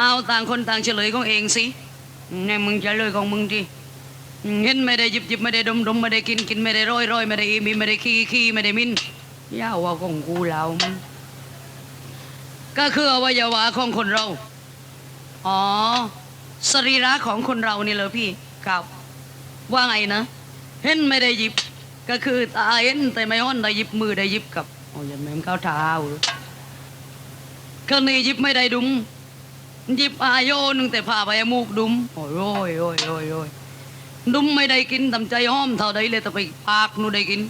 เอาต่างคนต่างเฉลยของเองสิเนี่ยมึงเฉลยของมึงดิเห็นไม่ได้หยิบหยิบไม่ได้ดมดมไม่ได้กินกินไม่ได้ร้อยร้อยไม่ได้อิ่มอิ่มไม่ได้ขี้ขี้ไม่ได้มินย่าว่าของกูแล้วก็คืออวัยวะของคนเรา อ๋อ สรีระของคนเรานี่เลยพี่ครับว่าไงนะ เห็นไม่ได้หยิบ ก็คือตาเห็นแต่ไม่ห้อนได้หยิบมือได้หยิบกับโอ้ยแม่มเข้าเท้าก็นี่หยิบไม่ได้ดุม ยิบอายโยนึงแต่พาไปมูกดุมโอ้ยโอ้ยโอ้ยโอ้ยโอ้ยดุมไม่ได้กินทำใจห้อมเท่าใดเลยแต่ไปปากหนูได้กิน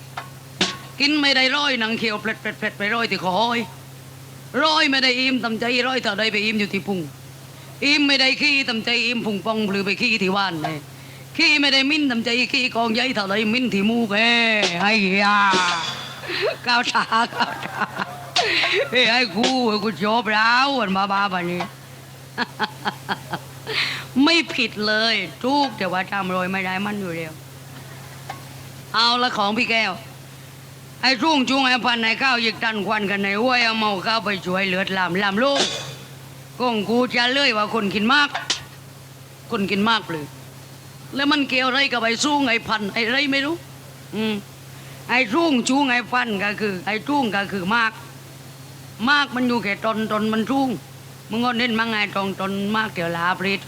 กินไม่ได้ร้อยหนังเขียวเปล็ดเปล็ดเปล็ดไปร้อยที่คอยร้อยไม่ได้อิ่มทำใจร้อยเท่าใดไปอิ่มอยู่ที่พุงอิ่มไม่ได้ขี้ทำใจอิ่มพุงปองหรือไปขี้ที่ว่านเลยขี้ไม่ได้มิ้นทำใจขี้กองใหญ่เท่าไรมิ้นที่มูกเอ้ไอ้ยาก้าวชาก้าวชาเฮ้ไอ้กูไอ้กูจบแล้ววันบ้าบ้าแบบนี้ ไม่ผิดเลยทุกแต่ว่าจำรอยไม่ได้มันอยู่เดียว เอาละของพี่แก้ว ไอ้รุ่งจุงไอ้พันไอ้ข้าวยิกตันควันกันในห้วยเอาเมาข้าวไปช่วยเหลือดลามลามลูกกงกูจะเลื่อยว่าคนกินมาก คนกินมากเลยแล้วมันเกี่ยวอะไรกับไอ้สู้ไอ้พันไอ้ไรไม่รู้ อืมไอ้รุ่งชูงไอ้พันก็คือ ไอ้รุ่งก็คือมาก มากมันอยู่แค่ตนตนมันรุ่ง มึงก็เน้นมาไงตรงตนมากเดี๋ยวลาปริด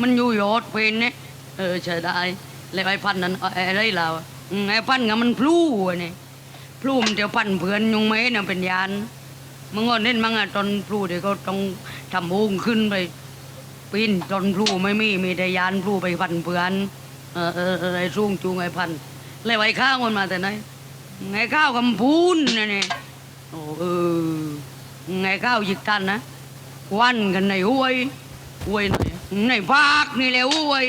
มันอยู่ยอดเพนเนี่ยเออใช่ได้แล้วไอ้พันนั้นไอ้ไรเราไอ้พันก็มันพลู่เนี่ยพลู่มันเดี๋ยวพันเพื่อนยุงไหมน่ะเป็นยานมึงก็เน้นมั้งตอนพลูเดี๋ยวก็ต้องทำองขึ้นไปปีนตอนพลูไม่มีมีแต่ยานพลูไปพันเปือนเออเออเออไอ้รุ่งจูงไอ้พันเลยไอ้ข้าวมันมาแต่ไหนไงข้าวกำพูนนะเนี่ยโอ้เออ ไงข้าวหยิกกันนะวันกันในห้วยห้วยไหนในภาคนี่แหละห้วย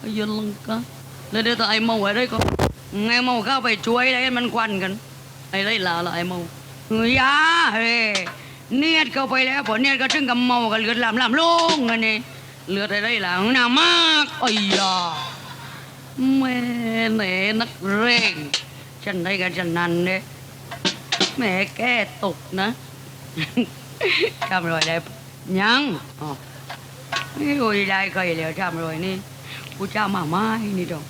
ก็ยันลงกะแล้วเดี๋ยวถ้าไอ้เมาอะไรก็ไงเมาเข้าไปช่วยอะไรมันควันกันไอ้ไรลาละไอ้เมาเฮ้ยยาเฮ้ยเนียดเข้าไปแล้วพอเนียดก็ถึงกับเมากันเลือดลามลามลงอันนี้เลือดอะไรล่ะหนามากไอ้ยาแม่เน่นักเร่งฉันได้กันฉันนั้นเนี่ยแม่แก้ตกนะ ทำรอยได้ยังอ๋อนี่โอ้ยได้เคยแล้วทำรอยนี่กูเจ้ามาไม้นี่ดอก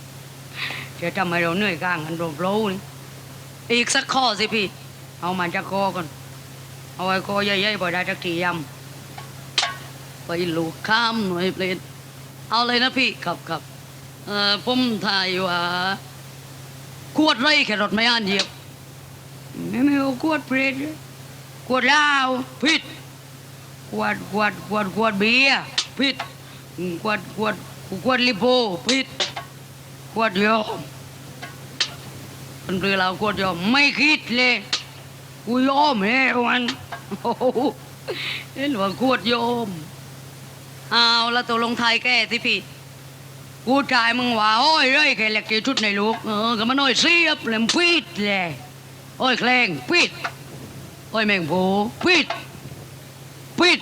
จะทำให้เราเหนื่อยก้างกันโดนโปรนี่อีกสักข้อสิพี่ เอามาจากคอก่อนเอาไว้คอใหญ่ๆพอได้จักทียำไปลูกข้ามหน่อยเปลนเอาเลยนะพี่ครับครับเอ่อผมถ่ายว่าขวดไรแค่รถไม่อ่านเหยียบไม่ไม่เอาขวดเพลนข วดเหล้าผิดขวดขวดขวดขวดเบียร์ผิดขวดขวดขวดลิโพผิดขวดโยมคนเรือเรากดยอมไม่คิดเลยกูยอมแล้วันโอ้โหเห็นว่าดยอมเอาแล้วตัวลงไทยแก้ที่พี่กูชายมึงว่าโอ้ยเร้ยแค่เล็กกี่ชุดในลูกเออก็มันโอ้ยเสียบเลยมนปิดเลยโอ้ยแคลงปิด โอ้ยแมงโผปิด ปิด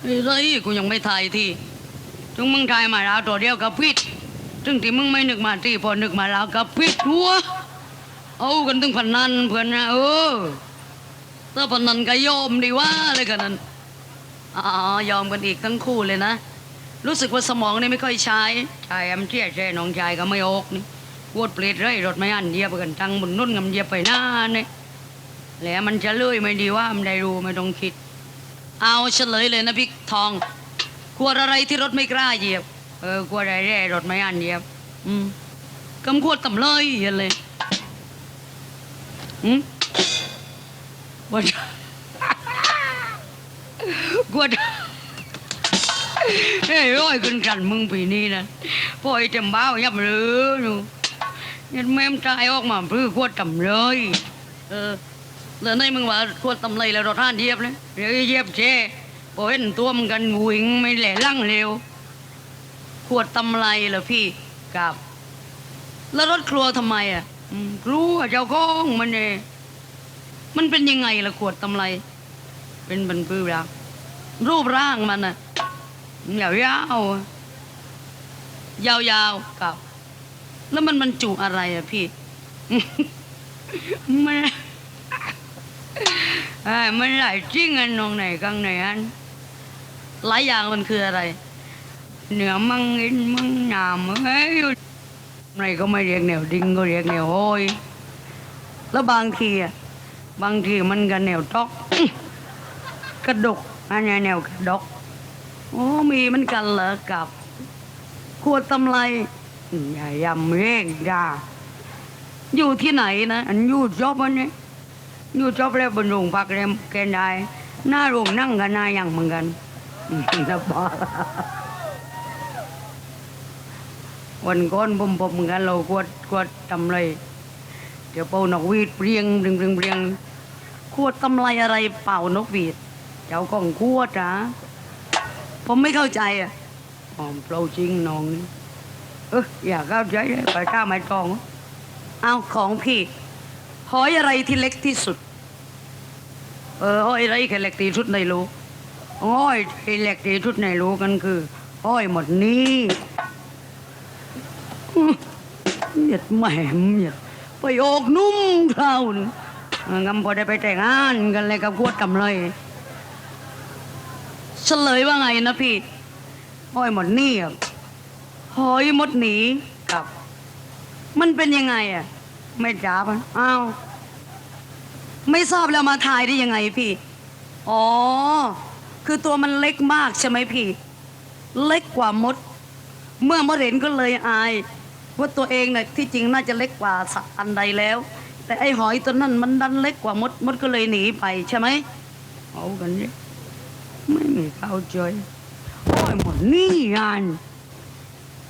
ไอ้ไรกูยังไม่ทายที่ถึงมึงทายมาแล้วตัวเดียวกับปิดถึงที่มึงไม่นึกมาที่พอนึกมาแล้วก็ปิดหัว เอากันถึงพันนันเพื่อนนะเออถ้าพันนันก็ยอมดีว่าเลยกันนั้นอ๋อยอมกันอีกทั้งคู่เลยนะ รู้สึกว่าสมองนี่ไม่ค่อยใช้ชายแอมเทียใช่น้องชายก็ไม่ออกนี่วดเปลดไรรถไม่อันเยียบกันทั้งบนนุ่นกับเยียบไปหน้าเนี่ย แล้วมันจะเลื่อยไม่ดีว่ามันได้รู้ไม่ต้องคิด เอาเฉลยเลยนะพี่ทองขวดอะไรที่รถไม่กล้าเหยียบ เออขวดอะไรแร่รถไม่อันเหยียบ อืมกำขวดตำเลยเห็นเลยอืมขวดขวดเฮ้ยร้อยขึ้นกันมึงปีนี้นะพ่อไอ้เต็มบ้ายับเลยหนูยันแม่มตายออกมาพื้อขวดตำเลยเออ แล้วในมึงว่าขวดตำเลยแล้วรถท่านเยียบเลยเดี๋ยวเยียบเช่พอเห็นตัวมันกันวิ่งไม่แหล่ลั่งเร็วขวดตำไรเหรอพี่กับ แล้วรถครัวทำไมอะครัวเจ้าของมันเองมันเป็นยังไงล่ะขวดตำไร เป็นบรรพือรักรูปร่างมันอะยาวยาวๆยาวๆกับ แล้วมันบรรจุอะไรอะพี่มันไอ้ยมันหลายจริงอันตรงไหนกลางไหนอันหลายอย่างมันคืออะไร เหนือมังอินมังหนามเฮ้ยอะไรก็ไม่เรียกแนวดิงก็เรียกแนวโอยแล้วบางทีอะบางทีมันก็แนวตอกกระดกอันนี้แนวกระดกโอ้มีมันกันเหรอกับขวดตำไรอย่ายำเร่งด่าอยู่ที่ไหนนะ อันอยู่จอบอันนี้ อยู่จอบแล้วบนโรงพักเรมแกนได้หน้าโรงนั่งกันหน้าอย่างเหมือนกันอืมนะบ้าวันก่อนผมผมเหมือนกันเรากวดกวดตำไรเดี๋ยวเป่านกหวีดเปรียงเปรียงเปรียงเปรียงขวดตำไรอะไรเป่านกหวีดเจ้าของขวดนะผมไม่เข้าใจอะหอมเปล่าจริงน้องเอออยากเข้าใจเลยไปข้าไม่ตอง เอาของพี่ หอยอะไรที่เล็กที่สุด เออหอยอะไรที่เล็กที่สุดในโลกหอยที่เล็กที่สุดในโลกกันคือหอยหมดนี้เหยียดแหม่เหยียดไปออกนุ่มเท่านึงงำพอได้ไปแต่งงานกันเลยกับกวดกำเลยเฉลยว่าไงนะพี่หอยหมดหนี่อะหอยหมดหนีกับ มันเป็นยังไงอะ ไม่จ้าบอ้าว ไม่ทราบแล้วมาทายได้ยังไงพี่ อ๋อ คือตัวมันเล็กมากใช่ไหมพี่ เล็กกว่ามด เมื่อมดเห็นก็เลยอาย ว่าตัวเองเนี่ยที่จริงน่าจะเล็กกว่าสัตว์อันใดแล้ว แต่ไอ้หอยตัวนั้นมันดันเล็กกว่ามด มดก็เลยหนีไปใช่ไหมเอากันเนี่ยไม่มีเข้าใจโอ้ยหมดนี่งาน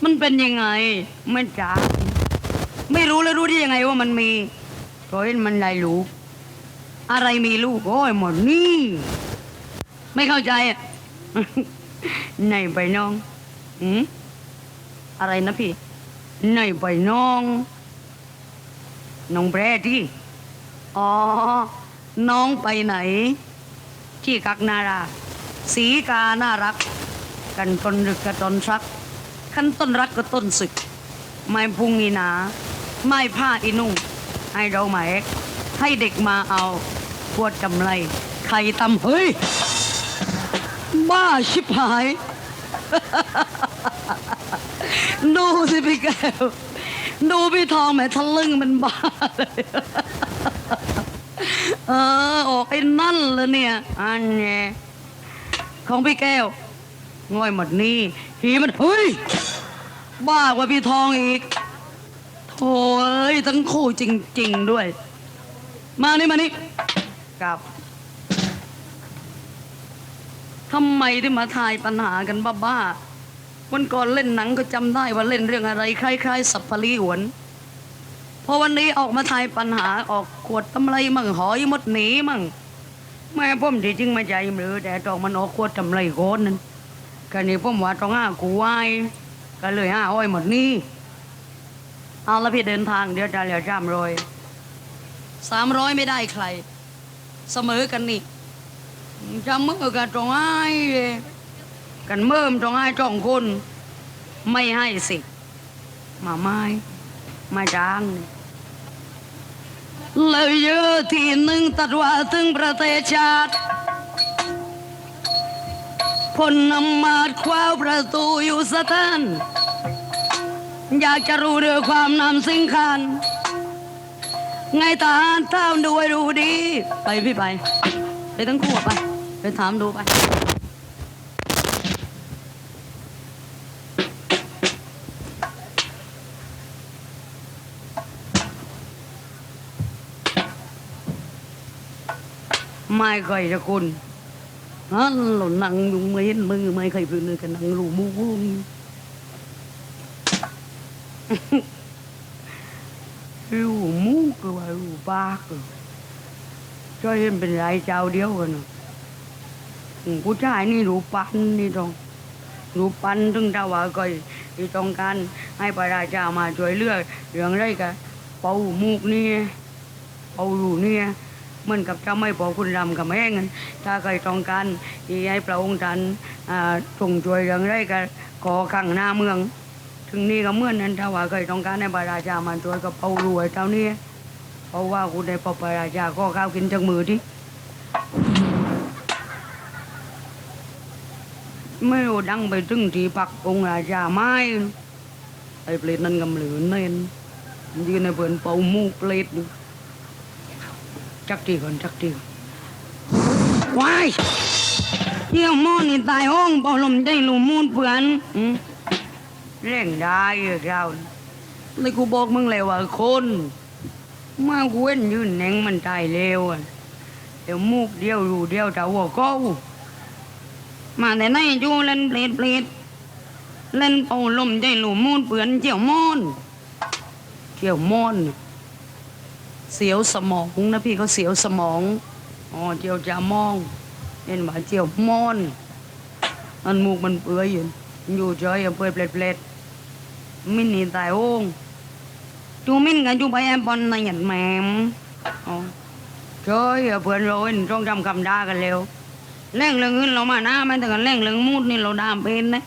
มันเป็นยังไงไม่จ้า ไม่รู้แล้วรู้ได้ยังไงว่ามันมีเพราะเห็นมันได้ลูกอะไรมีลูกโอ้ยหมดนี่ ไม่เข้าใจอะ ไหนไปน้องอืมอะไรนะพี่ ไหนไปน้อง น้องแพรที่อ๋อ น้องไปไหน ที่กักนารา สีกาน่ารัก กันต้นรึกกับต้นรัก ขั้นต้นรักก็ต้นศึก ไม่พุงอีหนา ไม่ผ้าอีนุ่ง ให้เราหมายให้เด็กมาเอาปวดกำไรไข่ตำเฮ้ย บ้าชิบหาย ดูสิพี่แก้ว ดูพี่ทองแหมทะลึ่งมันบ้าเลย เออ ออกไอ้นั่นเลยเนี่ย อันเนี้ยของพี่แก้ว ง่อยหมดนี่หีมันเฮ้ย บ้ากว่าพี่ทองอีก โถ่เอ้ยทั้งคู่จริง ๆ ด้วย มานี่มานี่กลับทำไมที่มาทายปัญหากันบ้าๆวันก่อนเล่นหนังก็จำได้ว่าเล่นเรื่องอะไรคล้ายๆสัพพลีหวนพอวันนี้ออกมาทายปัญหาออกขวดตำไรมั่งหอยมดหนีมั่งแม่ผมที่จริงไม่ใจมรือแต่ตองมันออกขวดตำไรโคนนั่นก็นี่ผมว่าต้องห้ากูไหวายก็เลยห้าอ้อยหมดนี่ เอาละพี่เดินทางเดี๋ยวจะเหลือสามร้อยสามร้อยไม่ได้ใคร เสมอกันนี่จะเมื่อกันตรงไห้เลยกันเมื่อมตรงไห้จ้องคน ไม่ให้สิมาไม่มาจ้างเลยเยอะที่หนึ่งตัดว่าถึงประเทศชาติคนนำมาดคว้าประตูอยู่สถาน อยากจะรู้เรื่องความนำสิ่งคัน ไงตาเท่าด้วยรู้ดี ไปพี่ไป ไปทั้งคู่อะไป ไปถามดูไป ไม่เคยจะคุณฮันหลนนังยุงไม่เห็นมือไม่เคยพื้นเลยกันนังรูมูกง รูมูกหรือว่ารูปากช่วยเห็นเป็นไรเจ้าเดียวกันน่ะอืมผู้ชายนี่รูปันนี่ตรงรูปันถึงถ้าว่าก็ที่ต้องการให้พระราชามาช่วยเลือกเรื่องไรกันเป่ามูกนี่เป่ารูนี่เหมือนกับเจ้าไม่พอคุณรำกับแม่งนถ้าใครต้องการที่ให้พระองค์ท่านอ่าส่งช่วยเรื่องไรก็ขอขังหน้าเมือง ถึงนี่ก็เมื่อนนั้นถ้าว่าเคยต้องการในพรราชามันช่วยก็บเปารวยเท่านี้ เพราะว่าคุณในปพบราชาก็ข้าวกินจังมือที่ไม่รู้ดังไปถึงที่ปักองราชาไม้ไอ้เปรตนั่นกำหลือเน้นยืนในเพื่อนเป่ามูกเปรตอจักทีก่อนจักทีว้ายเยี่ยมมอนี่ตายห้องเป่าลมได้ลุมมูนเพื่อนอื เร่งได้เราเลยกูบอกมึงเลยว่าคนมาเว้นยืนแหนงมันตายเร็วอะเดี๋ยวมูกเดียวรูเดียวจะหัวก้ามาแต่ไหนจูเล่นเปลดเปลดเล่นเป่าลมใจหลูมูนเปือนเจียวมอนเจียวมอนเสียวสมองนะพี่เขาเสียวสมองอ๋อเจียวจะมองเห็นว่าเจียวมอนอันมูกมันเปื่อยอยู่อยู่เฉยๆเปื่อยเปลดเปลด มินนี่ตายโองจูมินกับจูไปแอมบอลในหยัดแหมมอ๋อเฉยเพื่อนเราเห็นต้องจำคำด่ากันเร็วแรงเรื่องอื่นเรามาหน้าไม่แต่กันแรงเรื่องมูดนี่เราด่าเป็นนะ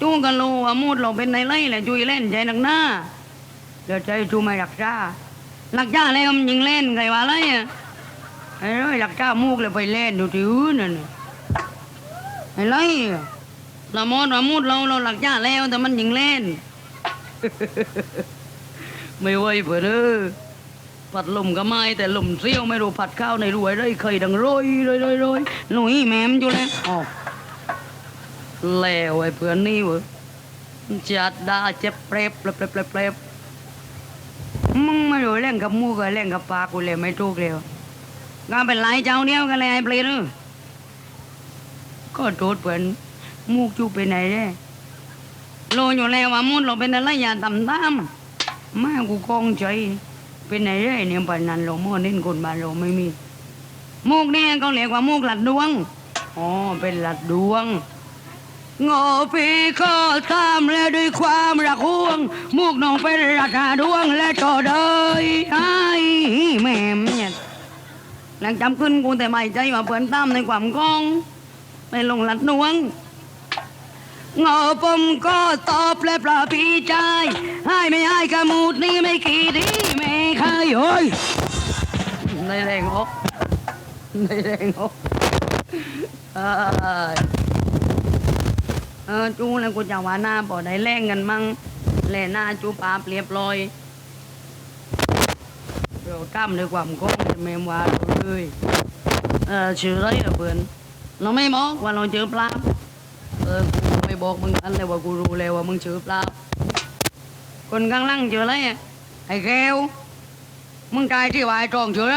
จูกันรู้ว่ามูดเราเป็นในไรแหละจุยเล่นใจหนักหน้าเดี๋ยวใจจูไม่รักจ้ารักจ้าแล้วมันยิงเล่นไงวะไรอะไอ้ร้อยรักจ้ามูกเลยไปเล่นดูที่อื่นนั่นน่ะไอ้ไรอะ ละมดละมูดเราเรารักจ้าแล้วแต่มันยิงเล่น ไม่ไหวเพื่อนเออพัดลมก็ไม่แต่ลมเสี้ยวไม่รู้พัดข้าวในรวยได้เคยดังโรยโรยโรยโรยหนุ่ยแมมอยู่แล้วอ๋อแล้วไอ้เพื่อนนี่เว้ยจัดดาเจ็บเปรบเปรบเปรบเปรบเปรบมึงไม่รู้เล่นกับมูกับเล่นกับปากกูเลยไม่ถูกเลยงานเป็นไรเจ้าเนี้ยกันเลยไอ้เปรตเออก็โทษเพื่อน มูกจูไปไหนเนี่ยโลอยู่แล้วว่ามุดเราเป็นอะไรอย่าต่ำตามมากูกองใจเป็นไหนได้เนี่ยปานนั้นเราม่อนินคนบ้านเราไม่มีมูกเนี่ยเขาเรียกว่ามูกหลัดดวงอ๋อเป็นหลัดดวงงอปีข้อตามแล้วด้วยความรักห่วงมูกน้องเป็นรัดาดวงและต่อเดยไอ้แม่เนี่ยหลังจำขึ้นกูแต่ไม่ใจว่าเพื่อนตามในความกองไปลงหลัดดวง เงาผมก็ตอบและปลาปีใจให้ไม่ให้กระมูดนี่ไม่กี่ดีไม่เคยโอ้ยในแรงอกในแรงอกเออจูแล้วกูจะว่าหน้าบ่ได้แรงกันมั่งแลหน้าจูปาเปรียบร้อยเราทำด้วยความโก้งเมมวาเลยเออชื่อไรอะเพื่อนเราไม่บอกว่าเราเจอปลาเออ บอกมึงอันเลยว่ากูรู้แล้วว่ามึงชื่อเปล่าคนข้างล่างชื่ออะไรอะไอ้แก้วมึงตายที่วายตรองชื่ออะไร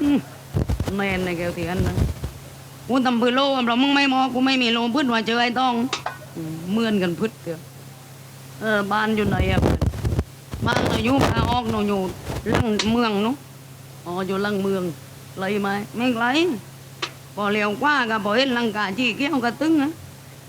อืมแม่นไอ้แก้วที่อันนั้นกูทำพื้นโล่เพราะมึงไม่มองกูไม่มีโล่พื้นว่าเจอไอ้ต้องเมื่อนกันพึ่เดียวเออบ้านอยู่ไหนอะบ้านเราอยู่พาออกเราอยู่ลังเมืองนาะอ๋ออยู่ลังเมืองไรไหมไม่ไรพอเลี้ยวกว่าก็พอเห็นลังกาจีเกี้ยวกระตึงนะ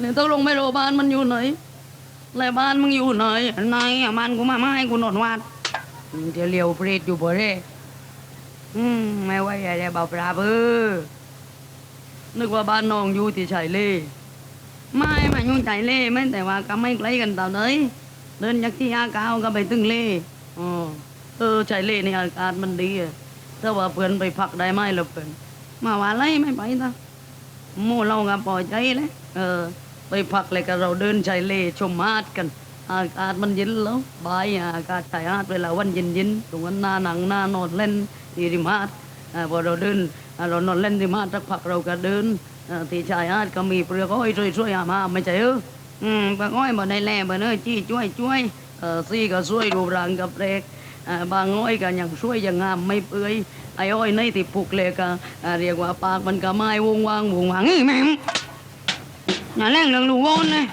เลยบ้านนั้นน่ะไม่ใช่เลยไอ้อันบ้านเบาแจ้งเบาแจ้งคนรวยในหมู่บ้านนั้นเลยบ้านมึงกันอยู่ไหนนี่ปนแต่บ้านเบาแจ้งอาลังอะปนลังยาวอันเลยมันเออบ้านหลังอันแหละอันนั้นโรงเรียนยังไม่รู้ตรงไหนเนี่ยต้องลงไม่รู้บ้านมันอยู่ไหนแล้วบ้านมึงอยู่ไหนไหนอะบ้านกูมาไม่ให้กูนอนวัดอืมเดี๋ยวเลี้ยวเปรตอยู่บ่เร่อืมไม่ไหวอะไรเบาปลาเบ้อนึกว่าบ้านน้องอยู่ที่ชายเล่ไม่มาอยู่ชายเล่ไม่แต่ว่าก็ไม่ไกลกันต่าไหนเดินจากที่อาเก้าวก็ไปตึงเล่อ๋อเออชายเล่นี่อากาศมันดีอะถ้าว่าเพื่อนไปพักได้ไหมล่ะเพื่อนมาว่าไรไม่ไปนะหมู่เราก็ปล่อยใจเลยเออ ไปพักเลยก็เราเดินชายเลชมหาดกัน อากาศมันเย็นแล้วบายอากาศชายหาดเวลาวันเย็นเย็นๆตรงนั้นหน้าหนังหน้านอนเล่นที่ริมหาดพอเราเดินเรานอนเล่นริมาดสักพักเราก็เดินที่ชายหาดก็มีเปลือกอ้อยช่วยๆอามาไม่ใช่เอออืมปลาอ้อยบ่ได้แล่บ่เนอจี้ช่วยช่วยเออซี่ก็ช่วยรูปร่างกับเล็กบางอ้อยก็ยังช่วยยังงามไม่เปื่อยไอ้อ้อยในที่ผูกเล็กก็เรียกว่าปากมันก็ไม้วงวางวงวางนี่แม่ งอย่าเล่นเรื่องลูกโอนเลย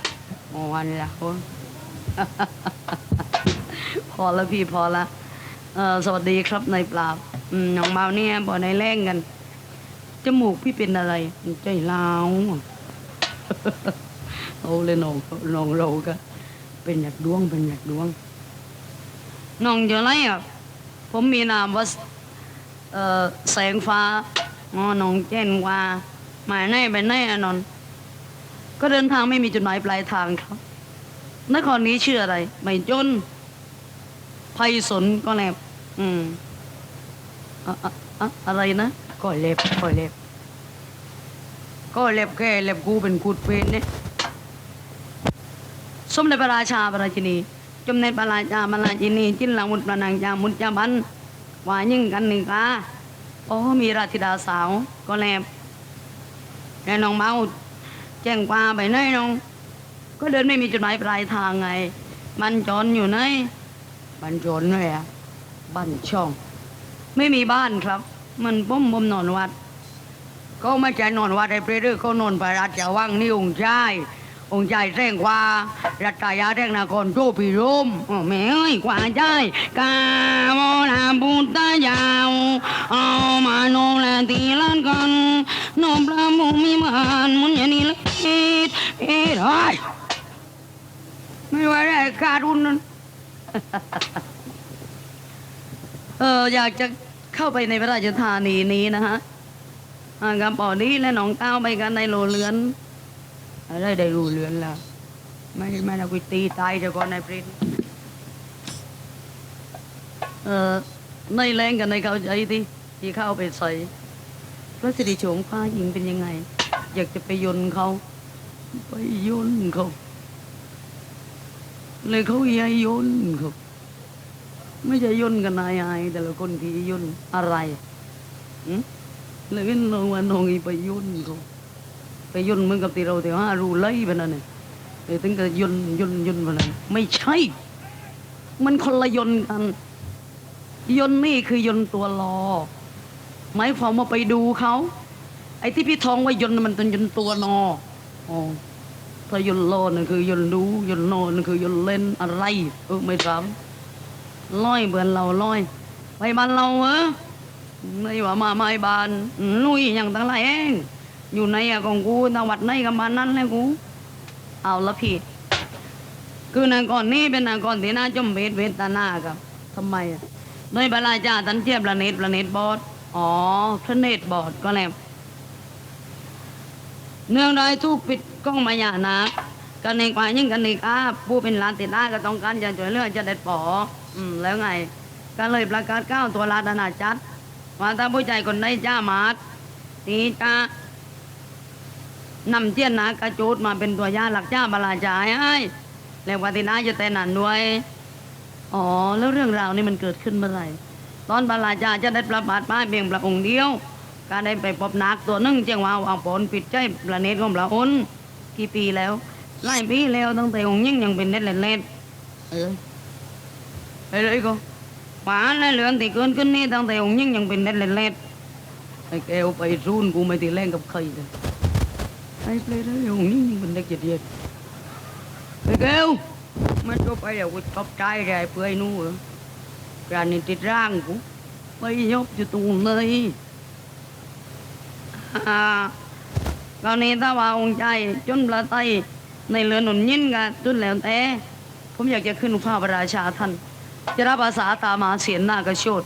โอ้วันละคน พอแล้วพี่พอละเออสวัสดีครับนายปราบอืมน้องเมาเนี่ยบอกนายแล่งกันจมูกพี่เป็นอะไรใจลาวเอาเลยน้องน้องเราก็ เป็นหยักดวงเป็นหยักดวงน้องอยู่ไรอะผมมีนามว่าเอ่อแสงฟ้าอ๋อน้องเจนว่าหมายแน่ไปแน่นอน ก็เดินทางไม่มีจุดหมายปลายทางครับ นครนี้ชื่ออะไร ไม่จนไพศาลก็แลบอืมอะอะอะอะไรนะก้อยเล็บก้อยเล็บก็เล็บแค่เล็บกูเป็นกูดเป็นเนี่ยสมเด็จพระราชาพระราชินีจมในพระราชาพระราชินีจิ้นหลังมุดประนางจามุดจาบันว่ายิ่งกันหนึ่งกาโอ้มีราชธิดาสาวก็แลบแกน้องเมาแจ้งกว่าไปไหนน้อง ก็เดินไม่มีจุดหมายปลายทางไง มันจนอยู่ไหนมันจนเลยอะบ้านช่อง ไม่มีบ้านครับ มันป้มบมนอนวัดเขาไม่ใช่นอนวัดไอ้เปรตเขานอนพระราชวังนี่องค์ชายองค์ชายแท่งกว่ารัตยาแท่งนครโจปีรมอ๋อแม่เอ้ยกว่าใจกาโมนาบุตตายาวเอามาโนแลตีลันกันโนพระมุมีมันมุนยานีเลเอ็ดอ็ดเฮ้ยไม่ไหวได้การุณนั้นเอออยากจะเข้าไปในพระราชธานีนี้นะฮะอ่ากับปอนี้และหนองเต้าไปกันในโรงเรือนอะไรได้รูเรือนแล้ว ไม่ไม่ได้กุตีตายเดี๋ยวก่อนในปรินเออในแรงกันในเขาใจที่ที่เข้าไปใส่พระสิริโฉมฟ้าหญิงเป็นยังไง อยากจะไปยนเขาไปยนเขาเลยเขาอยายยนเขาไม่ใช่ยนกันนายไอแต่ละคนที่ยนอะไรอืมเลยก็น้องว่าน้องอีไปย่นเขาไปย่นเหมือนกับที่เราแต่ว่ารู้เลยไปนั่นเองเลยถึงกับยุ่นย่นย่นไปนั่นไม่ใช่ มันคนละยนกัน ยนนี่คือยนตัวรอหมายความว่าไปดูเขา ไอ้ที่พี่ทองว่ายนต์มันเป็นยนตัวนออ๋อถ้ายนต์รอนั่นคือยนต์รู้ยนต์นอนั่นคือยนต์เล่นอะไร เออไม่ทำร้อยเบือนเราร้อย ไปบ้านเราเออไม่ว่ามาไม่บ้านลุยอย่างตั้งหลายเองอยู่ในอะของกูจังหวัดไหนกับมานั้นเลยกู เอาละพี่ คือนางก่อนนี้เป็นนางก่อนที่น่าจมเวทเวทนาครับทำไมอะโดยบาลาจาตันเทียบประเนตประเนตบอดอ๋อพระเนตรบอดก็แล้ว เนื่องโดยทุกปิดกล้องมายานะกันในกว่ายิ่งกันในอาผู้เป็นหลานติดหน้าก็ต้องการจะช่วยเหลือจะเด็ดปออืมแล้วไง ก็เลยประกาศก้าวตัวลาดนาจัดว่าถ้าผู้ใจคนใดจ้ามาดตีจ้านำเทียนนากระจูดมาเป็นตัวยาหลักจ้าบาลาจายให้แล้ววัตินาจะแต่นันด้วย อ๋อ แล้วเรื่องราวนี้มันเกิดขึ้นเมื่อไหร่ ตอนบาลาจาจะได้ประบาดมาเพียงพระองค์เดียว การได้ไปพบนักตัวหนึ่งเจียงว่าวางผลปิดใจประเนตของพระองค์กี่ปีแล้วหลายปีแล้วตั้งแต่องค์ยิ่งยังเป็นเด็ดเล็ดเออไปเลยก็หวานและเหลืองที่เกินขึ้นนี่ตั้งแต่องค์ยิ่งยังเป็นเล็ดเล็ดไอ้แกวไปรุ่นกูไม่ตีแรงกับใครเลยไอ้เลยได้องค์ยิ่งยังเป็นเด็กเจ็ดเย็ดไอ้แกวมันก็ไปเดี๋ยวกูตบใจแกเพื่อไอ้นู่เหรอการนี่ติดร่างกูไปยบอยู่ตรงไหน อ่าตอนนี้ถ้าว่าองค์ใจจนประไตในเรือนหนุนยินกันจนแล้วแต่ผมอยากจะขึ้นฟ้าพระราชาท่าน จะรับอาสาตามมาเสียนหน้ากระโชด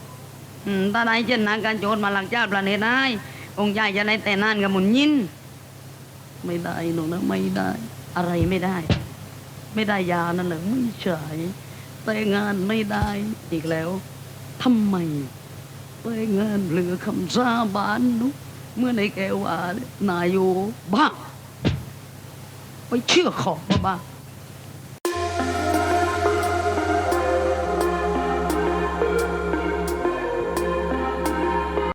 อืมตาไหนเช่นนั้นการโจรมาหลังเจ้าประเนตนายองค์ใหญ่จะในแต่นั่นกับหมุนยิน ไม่ได้หนูนะไม่ได้ อะไรไม่ได้ ไม่ได้ยานั่นเหรอไม่ใช่แต่งานไม่ได้อีกแล้วทำไมแต่งานเหลือคำสาบานนุ เมื่อในแกว่านายนายโยบ้าไปเชื่อของว่าบ้า